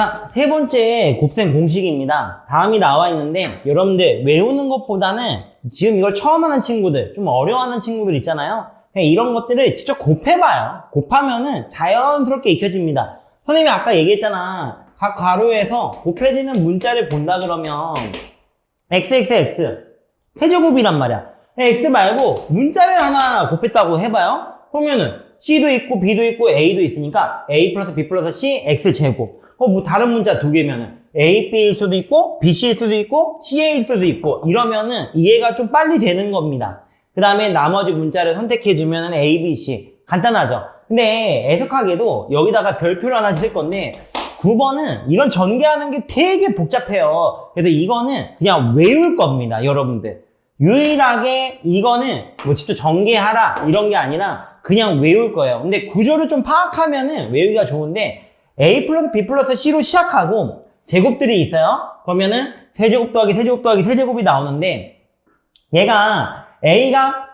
자, 세 번째 곱셈 공식입니다. 다음이 나와 있는데, 여러분들 외우는 것보다는 지금 이걸 처음 하는 친구들, 좀 어려워하는 친구들 있잖아요. 그냥 이런 것들을 직접 곱해봐요. 곱하면은 자연스럽게 익혀집니다. 선생님이 아까 얘기했잖아. 각 가로에서 곱해지는 문자를 본다 그러면, xxx, 세제곱이란 말이야. x 말고 문자를 하나 곱했다고 해봐요. 그러면은 c도 있고 b도 있고 a도 있으니까 a 플러스 b 플러스 c x 제곱. 어, 뭐 다른 문자 두 개면은 a, b일 수도 있고 b, c일 수도 있고 ca일 수도 있고 이러면은 이해가 좀 빨리 되는 겁니다. 그 다음에 나머지 문자를 선택해주면은 a, b, c. 간단하죠? 근데 애석하게도 여기다가 별표를 하나 칠 건데 9번은 이런 전개하는 게 되게 복잡해요. 그래서 이거는 그냥 외울 겁니다, 여러분들. 유일하게 이거는 뭐 직접 전개하라 이런 게 아니라 그냥 외울 거예요. 근데 구조를 좀 파악하면은 외우기가 좋은데 a 플러스 b 플러스 c로 시작하고 제곱들이 있어요. 그러면은 세제곱 더하기 세제곱 더하기 세제곱이 나오는데 얘가 a가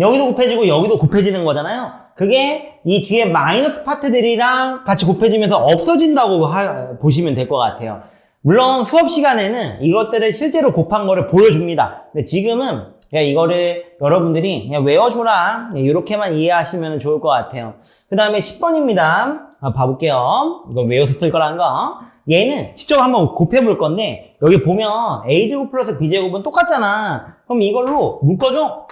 여기도 곱해지고 여기도 곱해지는 거잖아요. 그게 이 뒤에 마이너스 파트들이랑 같이 곱해지면서 없어진다고 하- 보시면 될 것 같아요. 물론 수업 시간에는 이것들을 실제로 곱한 거를 보여줍니다. 근데 지금은 그냥 이거를 여러분들이 그냥 외워줘라. 이렇게만 이해하시면 좋을 것 같아요. 그 다음에 10번입니다. 봐볼게요. 이거 외워서 쓸 거란 거. 얘는 직접 한번 곱해볼 건데 여기 보면 a제곱 플러스 b제곱은 똑같잖아. 그럼 이걸로 묶어줘.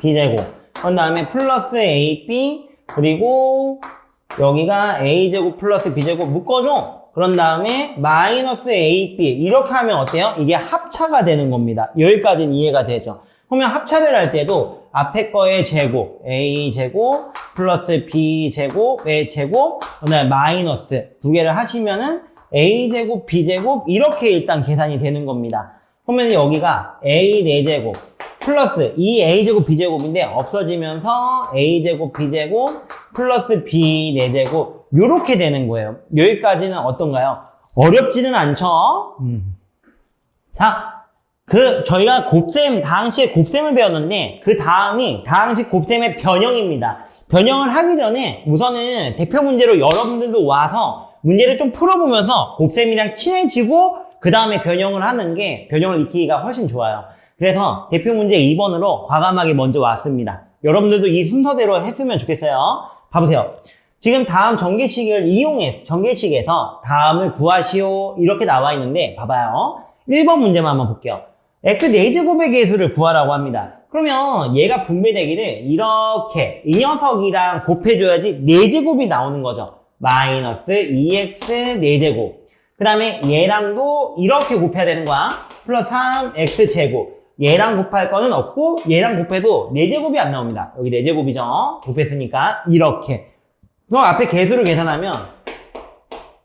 b제곱. 그 다음에 플러스 ab 그리고 여기가 a제곱 플러스 b제곱 묶어줘. 그런 다음에 마이너스 ab 이렇게 하면 어때요? 이게 합차가 되는 겁니다. 여기까지는 이해가 되죠. 그러면 합차를 할 때도 앞에 거의 제곱 a제곱 플러스 b제곱의 제곱 그다음에 마이너스 두 개를 하시면은 a제곱 b제곱 이렇게 일단 계산이 되는 겁니다. 그러면 여기가 a 4제곱 플러스 이 a제곱 b제곱인데 없어지면서 a제곱 b제곱 플러스 b 4제곱 요렇게 되는 거예요. 여기까지는 어떤가요? 어렵지는 않죠? 음. 자, 그 저희가 곱셈 다항식 곱셈을 배웠는데 그 다음이 다항식 곱셈의 변형입니다. 변형을 하기 전에 우선은 대표 문제로 여러분들도 와서 문제를 좀 풀어보면서 곱셈이랑 친해지고 그 다음에 변형을 하는 게 변형을 익히기가 훨씬 좋아요. 그래서 대표 문제 2번으로 과감하게 먼저 왔습니다. 여러분들도 이 순서대로 했으면 좋겠어요. 봐보세요. 지금 다음 전개식을 이용해 전개식에서 다음을 구하시오 이렇게 나와 있는데 봐봐요. 1번 문제만 한번 볼게요. x 4제곱의 개수를 구하라고 합니다. 그러면 얘가 분배되기를 이렇게 이 녀석이랑 곱해줘야지 4제곱이 나오는 거죠. 마이너스 2x 4제곱. 그 다음에 얘랑도 이렇게 곱해야 되는 거야. 플러스 3x 제곱. 얘랑 곱할 거는 없고 얘랑 곱해도 4제곱이 안 나옵니다. 여기 4제곱이죠. 곱했으니까 이렇게. 그럼 앞에 개수를 계산하면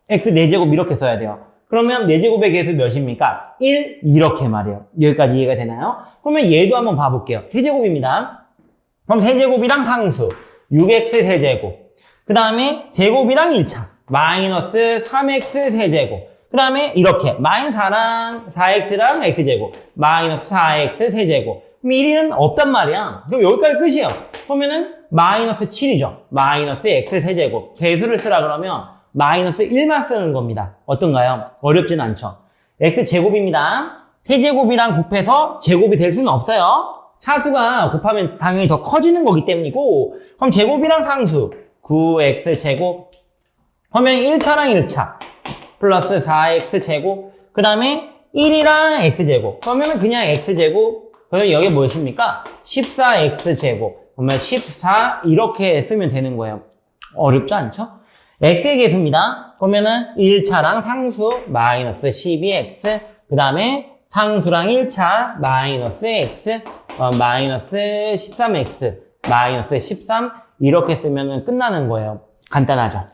x 4제곱 이렇게 써야 돼요. 그러면 4제곱의 개수 몇입니까? 1 이렇게 말이에요. 여기까지 이해가 되나요? 그러면 얘도 한번 봐볼게요. 세제곱입니다. 그럼 세제곱이랑 상수 6x 세제곱 그 다음에 제곱이랑 1차 마이너스 3x 세제곱 그 다음에 이렇게 마이너스 4랑 4x랑 x제곱 마이너스 4x 세제곱 그럼 1위는 없단 말이야. 그럼 여기까지 끝이에요. 그러면은 마이너스 7이죠. 마이너스 x 세제곱 개수를 쓰라 그러면 마이너스 1만 쓰는 겁니다. 어떤가요? 어렵진 않죠. x제곱입니다. 세제곱이랑 곱해서 제곱이 될 수는 없어요. 차수가 곱하면 당연히 더 커지는 거기 때문이고 그럼 제곱이랑 상수 9x제곱 그러면 1차랑 1차 플러스 4x제곱 그 다음에 1이랑 x제곱 그러면 그냥 x제곱 그러면 여기 무엇입니까? 14x제곱 그러면 14 이렇게 쓰면 되는 거예요. 어렵지 않죠? x의 개수입니다. 그러면은 1차랑 상수 마이너스 12x 그 다음에 상수랑 1차 마이너스 x 어, 마이너스 13x 마이너스 13 이렇게 쓰면 끝나는 거예요. 간단하죠?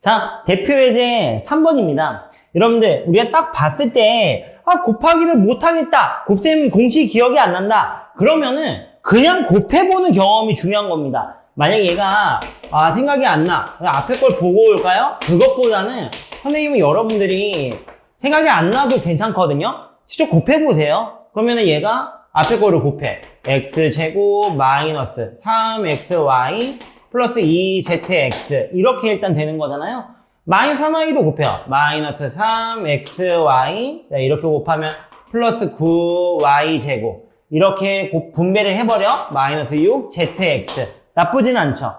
자, 대표 예제 3번입니다. 여러분들, 우리가 딱 봤을 때, 아, 곱하기를 못하겠다. 곱셈 공식 기억이 안 난다. 그러면은, 그냥 곱해보는 경험이 중요한 겁니다. 만약 얘가, 아, 생각이 안 나. 앞에 걸 보고 올까요? 그것보다는, 선생님은 여러분들이 생각이 안 나도 괜찮거든요? 직접 곱해보세요. 그러면은 얘가 앞에 거를 곱해. x제곱 마이너스 3xy 플러스 2zx 이렇게 일단 되는 거잖아요. 마이너스 3y도 곱해요. 마이너스 3xy 자, 이렇게 곱하면 플러스 9y 제곱 이렇게 곱- 분배를 해버려 마이너스 6zx 나쁘진 않죠.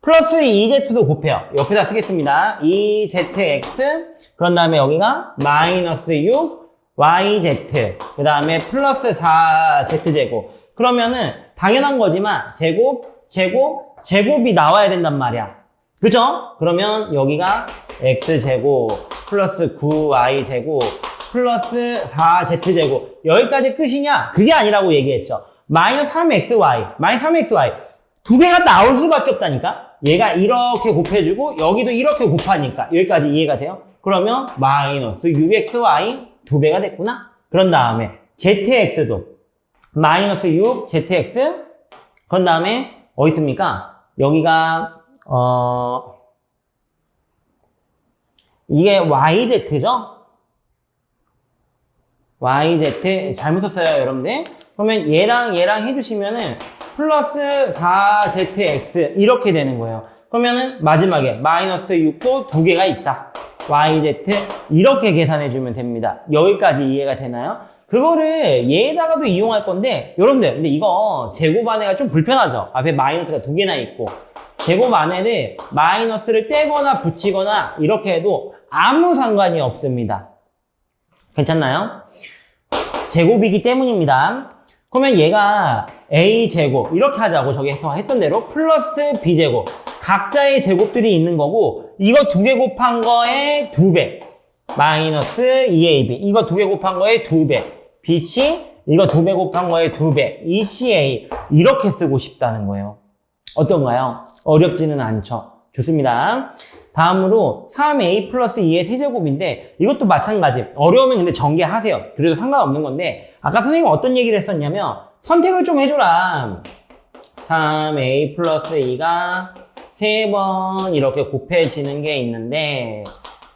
플러스 2z도 곱해요. 옆에다 쓰겠습니다. 2zx 그런 다음에 여기가 마이너스 6yz 그 다음에 플러스 4z제곱 그러면은 당연한 거지만 제곱 제곱 제곱이 나와야 된단 말이야. 그죠? 그러면 여기가 x제곱 플러스 9y제곱 플러스 4z제곱 여기까지 끝이냐? 그게 아니라고 얘기했죠. 마이너스 3xy 마이너스 3xy 두 개가 나올 수밖에 없다니까? 얘가 이렇게 곱해주고 여기도 이렇게 곱하니까 여기까지 이해가 돼요? 그러면 마이너스 6xy 두 배가 됐구나? 그런 다음에 zx도 마이너스 6zx 그런 다음에 어디 있습니까? 여기가 어 이게 yz죠? Yz 잘못 썼어요 여러분들. 그러면 얘랑 얘랑 해주시면은 플러스 4zx 이렇게 되는 거예요. 그러면은 마지막에 마이너스 6도 두 개가 있다. yz 이렇게 계산해 주면 됩니다. 여기까지 이해가 되나요? 그거를 얘에다가도 이용할 건데 여러분들 근데 이거 제곱 안에가 좀 불편하죠? 앞에 마이너스가 두 개나 있고. 제곱 안에를 마이너스를 떼거나 붙이거나 이렇게 해도 아무 상관이 없습니다 괜찮나요? 제곱이기 때문입니다. 그러면 얘가 a제곱 이렇게 하자고 저기서 했던 대로 플러스 b제곱 각자의 제곱들이 있는 거고 이거 두 개 곱한 거에 두 배 마이너스 2ab 이거 두 개 곱한 거에 두배 bc 이거 두 배 곱한 거에 두배 eca 이렇게 쓰고 싶다는 거예요. 어떤가요? 어렵지는 않죠. 좋습니다. 다음으로 3a 플러스 2의 세제곱인데 이것도 마찬가지. 어려우면 근데 전개하세요. 그래도 상관없는 건데 아까 선생님 어떤 얘기를 했었냐면 선택을 좀 해줘라. 3a 플러스 2가 세 번 이렇게 곱해지는 게 있는데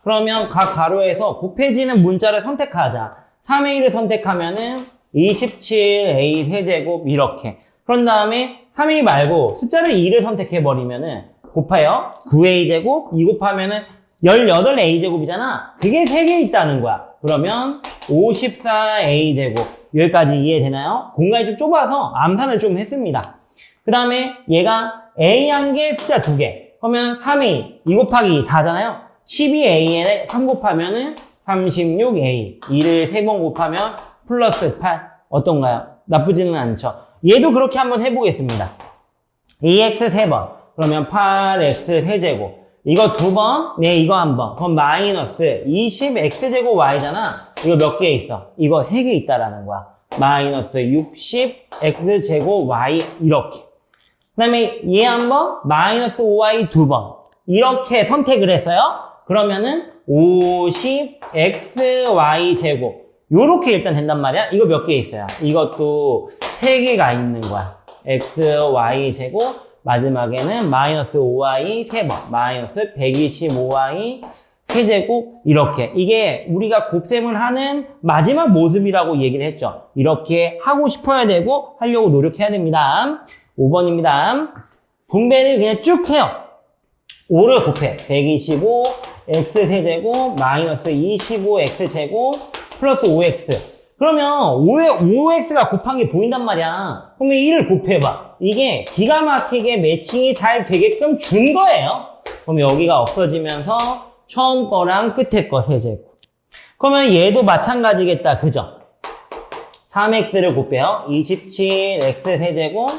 그러면 각 가로에서 곱해지는 문자를 선택하자. 3a를 선택하면은 27a 세제곱 이렇게. 그런 다음에 3a 말고 숫자를 2를 선택해버리면은 곱해요. 9a 제곱, 2 곱하면은 18a 제곱이잖아. 그게 3개 있다는 거야. 그러면 54a 제곱. 여기까지 이해되나요? 공간이 좀 좁아서 암산을 좀 했습니다. 그 다음에 얘가 a 한 개, 숫자 두 개. 그러면 3a, 2 곱하기 4잖아요. 12a에 3 곱하면은 36a. 2를 3번 곱하면 플러스 8. 어떤가요? 나쁘지는 않죠. 얘도 그렇게 한번 해보겠습니다. 2x 3번. 그러면 8x 세제곱. 이거 두 번, 네, 이거 한 번. 그럼 마이너스 20x제곱 y잖아. 이거 몇 개 있어? 이거 세 개 있다라는 거야. 마이너스 60x제곱 y 이렇게. 그 다음에 얘 한 번, 마이너스 5y 두 번. 이렇게 선택을 했어요. 그러면은 50xy 제곱. 요렇게 일단 된단 말이야. 이거 몇 개 있어요? 이것도 세 개가 있는 거야. xy 제곱. 마지막에는 마이너스 5y 세번 마이너스 125y 세제곱 이렇게 이게 우리가 곱셈을 하는 마지막 모습이라고 얘기를 했죠. 이렇게 하고 싶어야 되고 하려고 노력해야 됩니다. 5번입니다. 분배를 그냥 쭉 해요. 5를 곱해. 125 x 세제곱 마이너스 25 x 제곱 플러스 5x 그러면 5에, 5x가 곱한 게 보인단 말이야. 그러면 1을 곱해봐. 이게 기가 막히게 매칭이 잘 되게끔 준 거예요. 그럼 여기가 없어지면서 처음 거랑 끝에 거 세제곱. 그러면 얘도 마찬가지겠다. 그죠? 3x를 곱해요. 27x 세제곱,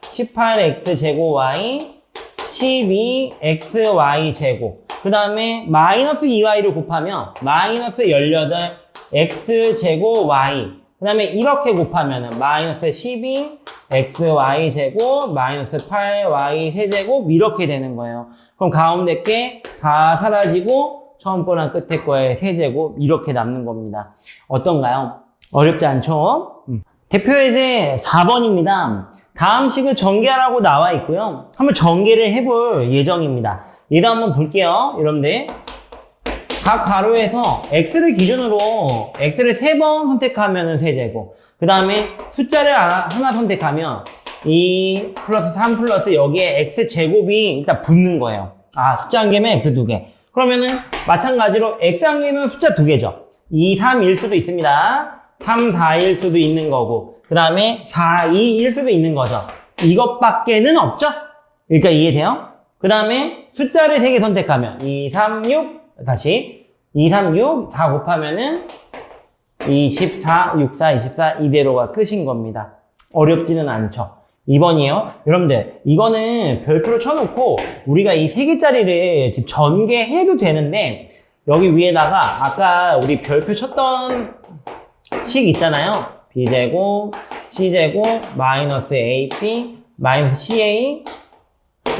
18x 제곱 y, 12xy 제곱. 그 다음에 마이너스 2y를 곱하면 마이너스 18 x 제곱 y 그 다음에 이렇게 곱하면은 마이너스 12 xy 제곱 마이너스 8y 세제곱 이렇게 되는 거예요. 그럼 가운데 게 다 사라지고 처음 거랑 끝에 거의 세제곱 이렇게 남는 겁니다. 어떤가요? 어렵지 않죠? 음. 대표 예제 4번입니다. 다음 식을 전개하라고 나와 있고요. 한번 전개를 해볼 예정입니다. 얘도 한번 볼게요. 여러분들. 각 가로에서 x를 기준으로 x를 세 번 선택하면 세제곱 그 다음에 숫자를 하나, 선택하면 2 플러스 3 플러스 여기에 x제곱이 일단 붙는 거예요 아 숫자 한 개면 x 두개 그러면은 마찬가지로 x항에는 숫자 두 개죠. 2, 3일 수도 있습니다. 3, 4일 수도 있는 거고 그 다음에 4, 2일 수도 있는 거죠. 이것밖에는 없죠? 그러니까 이해돼요? 그 다음에 숫자를 세 개 선택하면 2, 3, 6 다시 2, 3, 6 4 곱하면은 24, 64, 24 이대로가 끝인 겁니다. 어렵지는 않죠. 2번이에요. 여러분들, 이거는 별표로 쳐놓고 우리가 이 세 개짜리를 지금 전개해도 되는데 여기 위에다가 아까 우리 별표 쳤던 식 있잖아요. b제곱, c제곱, 마이너스 ab, 마이너스 ca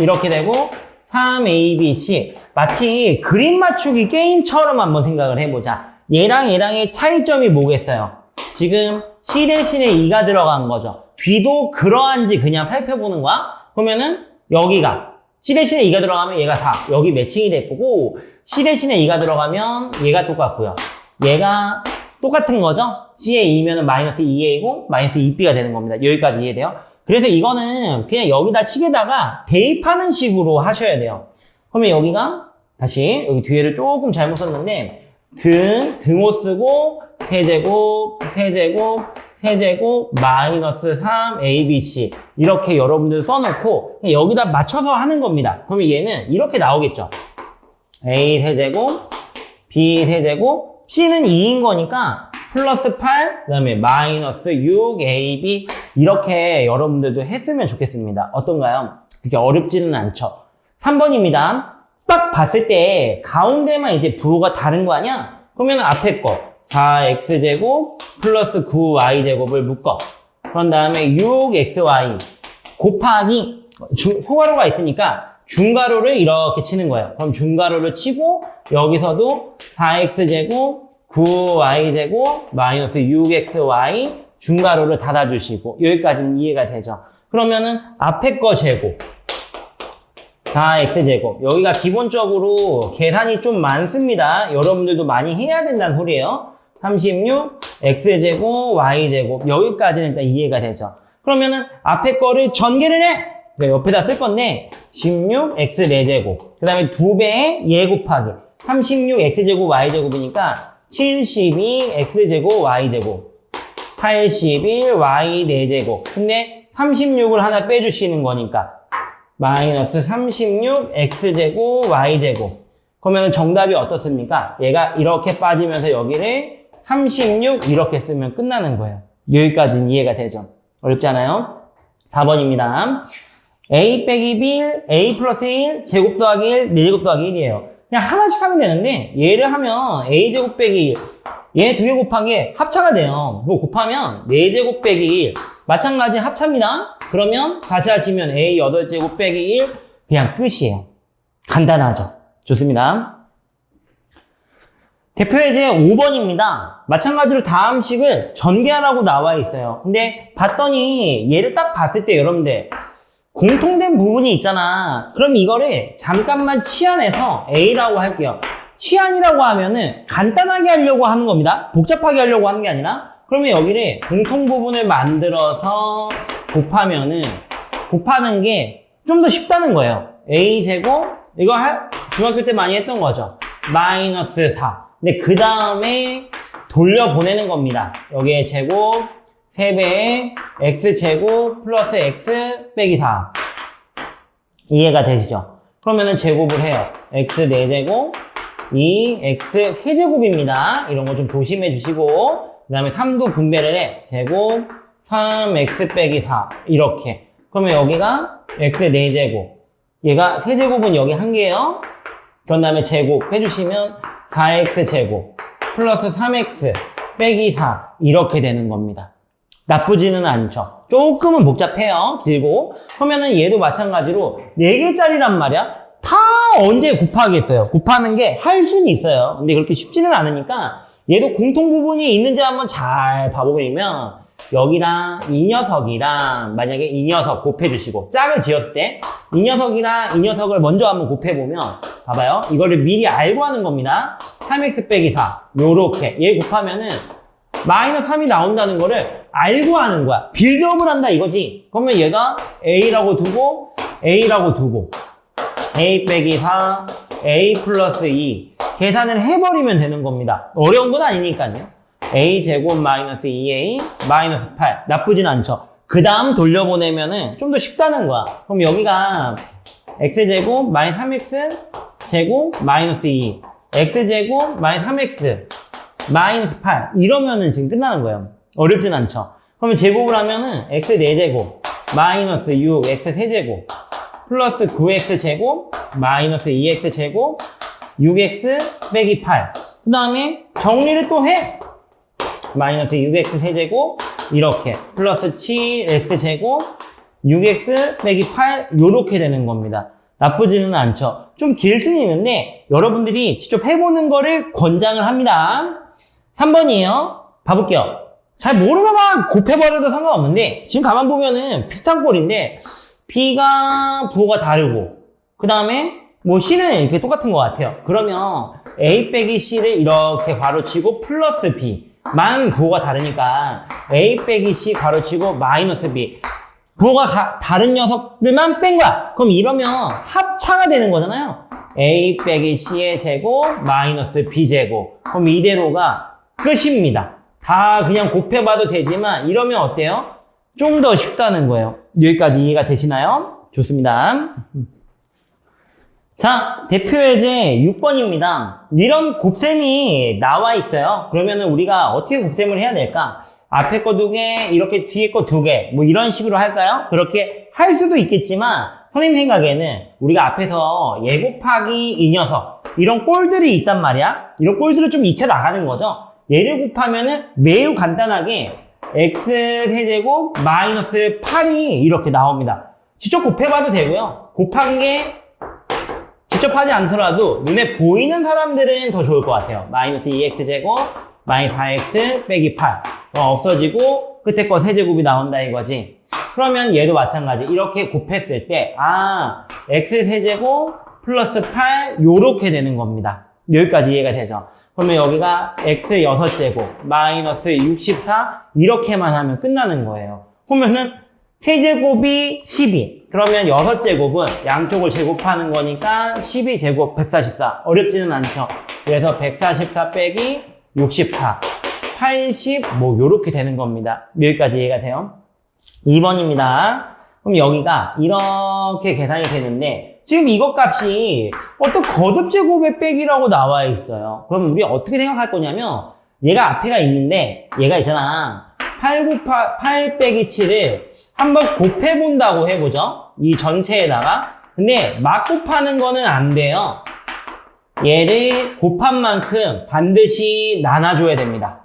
이렇게 되고 3a, b, c 마치 그림 맞추기 게임처럼 한번 생각을 해보자. 얘랑 얘랑의 차이점이 뭐겠어요? 지금 C 대신에 2가 들어간 거죠. 뒤도 그러한지 그냥 살펴보는 거야? 그러면은 여기가 C 대신에 2가 들어가면 얘가 4. 여기 매칭이 될 거고 C 대신에 2가 들어가면 얘가 똑같고요. 얘가 똑같은 거죠? C에 2면은 마이너스 2A고 마이너스 2B가 되는 겁니다. 여기까지 이해돼요? 그래서 이거는 그냥 여기다 식에다가 대입하는 식으로 하셔야 돼요. 그러면 여기가 다시 여기 뒤에를 조금 잘못 썼는데 등, 등호 쓰고 세제곱, 세제곱, 세제곱, 마이너스 3, ABC 이렇게 여러분들 써놓고 여기다 맞춰서 하는 겁니다. 그러면 얘는 이렇게 나오겠죠. A 세제곱, B 세제곱, C는 2인 거니까 플러스 8, 그 다음에 마이너스 6, AB 이렇게 여러분들도 했으면 좋겠습니다. 어떤가요? 그렇게 어렵지는 않죠. 3번입니다. 딱 봤을 때 가운데만 이제 부호가 다른 거 아니야? 그러면 앞에 거 4x제곱 플러스 9y제곱을 묶어. 그런 다음에 6xy 곱하기 중- 소가로가 있으니까 중가로를 이렇게 치는 거예요. 그럼 중가로를 치고 여기서도 4x제곱 9y제곱 마이너스 6xy 중가로를 닫아주시고 여기까지는 이해가 되죠. 그러면은 앞에 거 제곱 4x제곱 여기가 기본적으로 계산이 좀 많습니다. 여러분들도 많이 해야 된다는 소리예요. 36 x제곱 y제곱 여기까지는 일단 이해가 되죠. 그러면은 앞에 거를 전개를 해! 그러니까 옆에다 쓸 건데 16 x 4제곱 그 다음에 2배의 얘 곱하기 36 x제곱 y제곱이니까 72 x제곱 y제곱 81 y 4제곱 근데 36을 하나 빼주시는 거니까 마이너스 36 x제곱 y제곱 그러면 정답이 어떻습니까? 얘가 이렇게 빠지면서 여기를 36 이렇게 쓰면 끝나는 거예요. 여기까지는 이해가 되죠. 어렵지 않아요? 4번입니다. a 빼기 b a 플러스 1 제곱 더하기 1 4제곱 더하기 1이에요. 그냥 하나씩 하면 되는데 얘를 하면 a 제곱 빼기 1얘두 개 곱하기 합차가 돼요. 그거 곱하면 4제곱 빼기 1 마찬가지 합차입니다. 그러면 다시 하시면 a 8제곱 빼기 1 그냥 끝이에요. 간단하죠. 좋습니다. 대표 예제 5번입니다. 마찬가지로 다음 식을 전개하라고 나와 있어요. 근데 봤더니 얘를 딱 봤을 때 여러분들 공통된 부분이 있잖아. 그럼 이거를 잠깐만 치환해서 A라고 할게요. 치환이라고 하면은 간단하게 하려고 하는 겁니다. 복잡하게 하려고 하는 게 아니라 그러면 여기를 공통 부분을 만들어서 곱하면은 곱하는 게 좀 더 쉽다는 거예요. A 제곱 이거 하- 중학교 때 많이 했던 거죠. 마이너스 4. 근데 그 다음에 돌려보내는 겁니다. 여기에 제곱 3배의 x제곱 플러스 x 빼기 4. 이해가 되시죠? 그러면은 제곱을 해요. x 4제곱, 2, x 세제곱입니다. 이런 거 좀 조심해 주시고, 그 다음에 3도 분배를 해. 제곱, 3x 빼기 4. 이렇게. 그러면 여기가 x 4제곱. 얘가 세제곱은 여기 한 개예요. 그런 다음에 제곱 해주시면 4x 제곱 플러스 3x 빼기 4 이렇게 되는 겁니다. 나쁘지는 않죠. 조금은 복잡해요. 길고. 그러면은 얘도 마찬가지로 4개짜리란 말이야. 다 언제 곱하겠어요? 곱하는 게 할 수는 있어요. 근데 그렇게 쉽지는 않으니까 얘도 공통 부분이 있는지 한번 잘 봐보면 여기랑 이 녀석이랑 만약에 이 녀석 곱해주시고 짝을 지었을 때 이 녀석이랑 이 녀석을 먼저 한번 곱해보면 봐봐요. 이거를 미리 알고 하는 겁니다. 3x 빼기 4 요렇게 얘 곱하면은 마이너스 3이 나온다는 거를 알고 하는 거야. 빌드업을 한다 이거지. 그러면 얘가 A라고 두고 A라고 두고 A 빼기 4 a 플러스 2 계산을 해버리면 되는 겁니다. 어려운 건 아니니까요. a 제곱 마이너스 2a 마이너스 8 나쁘진 않죠. 그 다음 돌려보내면은 좀 더 쉽다는 거야. 그럼 여기가 x제곱 마이너스 3x 제곱 마이너스 2 x제곱 마이너스 3x 마이너스 8 이러면은 지금 끝나는 거예요. 어렵진 않죠. 그러면 제곱을 하면은 x 4제곱 마이너스 6 x 3제곱 플러스 9x 제곱 마이너스 2x 제곱 6x 빼기 8. 그 다음에 정리를 또 해. 마이너스 6x 세제곱 이렇게 플러스 7x 제곱 6x 빼기 8 요렇게 되는 겁니다. 나쁘지는 않죠. 좀길 수는 있는데 여러분들이 직접 해보는 거를 권장을 합니다. 3번이에요. 봐볼게요. 잘 모르면 막 곱해버려도 상관없는데 지금 가만 보면은 비슷한 꼴인데 B가 부호가 다르고 그 다음에 뭐 C는 이렇게 똑같은 것 같아요. 그러면 A 빼기 C를 이렇게 괄호치고 플러스 B 만 부호가 다르니까 A 빼기 C 괄호치고 마이너스 B 부호가 가- 다른 녀석들만 뺀 거야. 그럼 이러면 합차가 되는 거잖아요. A 빼기 C의 제곱 마이너스 B 제곱. 그럼 이대로가 끝입니다. 다 그냥 곱해봐도 되지만 이러면 어때요? 좀 더 쉽다는 거예요. 여기까지 이해가 되시나요? 좋습니다. 자, 대표 예제 6번입니다. 이런 곱셈이 나와 있어요. 그러면은 우리가 어떻게 곱셈을 해야 될까? 앞에 거 두 개, 이렇게 뒤에 거 두 개, 뭐 이런 식으로 할까요? 그렇게 할 수도 있겠지만, 선생님 생각에는 우리가 앞에서 예 곱하기 이 녀석, 이런 꼴들이 있단 말이야? 이런 꼴들을 좀 익혀 나가는 거죠. 얘를 곱하면은 매우 간단하게 x 세제곱 마이너스 8이 이렇게 나옵니다. 직접 곱해봐도 되고요. 곱한 게 직접 하지 않더라도 눈에 보이는 사람들은 더 좋을 것 같아요. 마이너스 2x제곱, 마이너스 4x 빼기 8. 어, 없어지고 끝에 거 세제곱이 나온다 이거지. 그러면 얘도 마찬가지. 이렇게 곱했을 때, 아, x 세제곱 플러스 8 요렇게 되는 겁니다. 여기까지 이해가 되죠. 그러면 여기가 x 6제곱 마이너스 64 이렇게만 하면 끝나는 거예요. 그러면은 세제곱이 12. 그러면 6제곱은 양쪽을 제곱하는 거니까 12제곱 144. 어렵지는 않죠. 그래서 144 빼기 64. 80, 뭐, 요렇게 되는 겁니다. 여기까지 이해가 돼요? 2번입니다. 그럼 여기가 이렇게 계산이 되는데, 지금 이것 값이 어떤 거듭 제곱의 빼기라고 나와 있어요. 그럼 우리 어떻게 생각할 거냐면, 얘가 앞에가 있는데, 얘가 있잖아. 8 곱하, 8 빼기 7을 한번 곱해본다고 해보죠. 이 전체에다가. 근데 막 곱하는 거는 안 돼요. 얘를 곱한 만큼 반드시 나눠줘야 됩니다.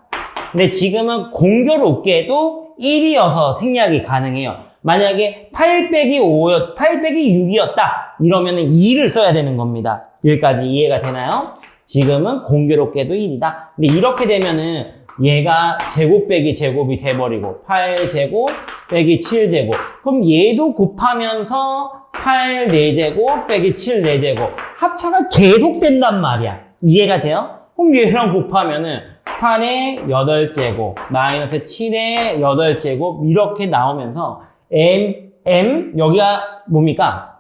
근데 지금은 공교롭게도 1이어서 생략이 가능해요. 만약에 8 빼기 5였, 8 빼기 6이었다. 이러면은 2를 써야 되는 겁니다. 여기까지 이해가 되나요? 지금은 공교롭게도 1이다. 근데 이렇게 되면은 얘가 제곱 빼기 제곱이 돼버리고 8제곱 빼기 7제곱 그럼 얘도 곱하면서 8 4제곱 빼기 7 4제곱 합차가 계속 된단 말이야 이해가 돼요? 그럼 얘랑 곱하면은 8의 8제곱 마이너스 7의 8제곱 이렇게 나오면서 m, m 여기가 뭡니까?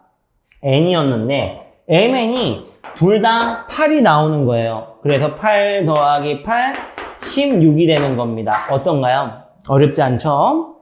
n이었는데 mn이 둘 다 8이 나오는 거예요 그래서 8 더하기 8 16이 되는 겁니다. 어떤가요? 어렵지 않죠?